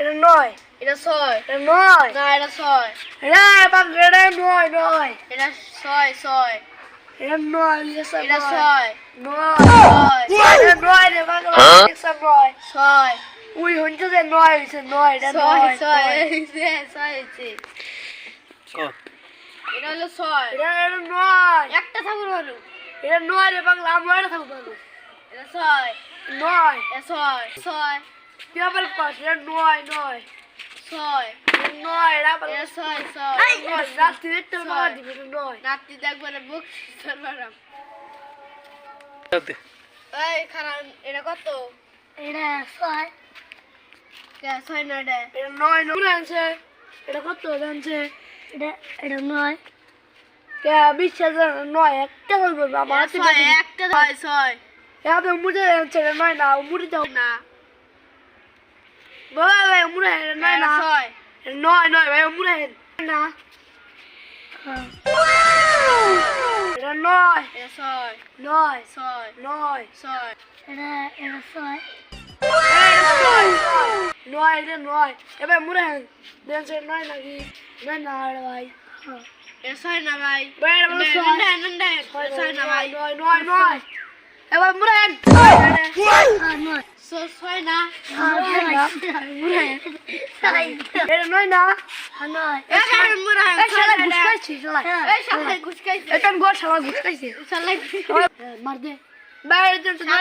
এটা নয়। এটা ছয়। এটা নয়। না এটা ছয়। বাক এটা নয় নয়। এটা ছয় ছয়। এটা নয় এটা নয় ছয়। নয়। ছয়। এটা নয় রে বাক লিখছে নয় ছয়। উই হইছে যে নয় হইছে নয় এটা ছয় নয় ছয়। নয়। এই যে ছয়। হয়েছে এটা হলো ছয়। এটা এটা নয়। একটা ঠাকুর হলো। এটা নয় রে বাংলা আমরা এটা থাকব না। এটা ছয়। নয়। এটা ছয়। ছয়। কি আবার পাঁচ এটা নয় নয় ছয়। এটা নয় এটা এটা ছয় ছয়। নয় রাত্রি একটা নয় দিবে এটা নয় রাত্রি দেখবেন বুক সরবারাম এই খারাপ এটা কত? এটা ছয়। কে ছয় না এটা এটা নয় নয় আনছে। এটা কত? জানছে এটা এটা নয় কে বিশ্বাস নয় একটা বলব আমার এটা একটা ছয় ছয়। আপনি মুড়ে আনছে এটা নয় না মুড়ে দাও। না। বাবা ভাই মুড়ে এটা নয় এটা না ছয় এটা নয় নয় ভাই মুড়ে না এটা নয় এটা ছয় নয় ছয় নয় ছয় এটা এটা ছয় নয় এটা নয় এবার মুড়ে দেখছে নয় নাকি নয় না রে ভাই এটা ছয় না ভাই ভাই এটা বলো ছয় নন্ডা নন্ডা এটা ছয় না ভাই নয় নয় নয় এবার মুড়ে ছ- ছয় না এটা নয় না নয় এই ঘুষকাইছি শালা মার দে বাইরে না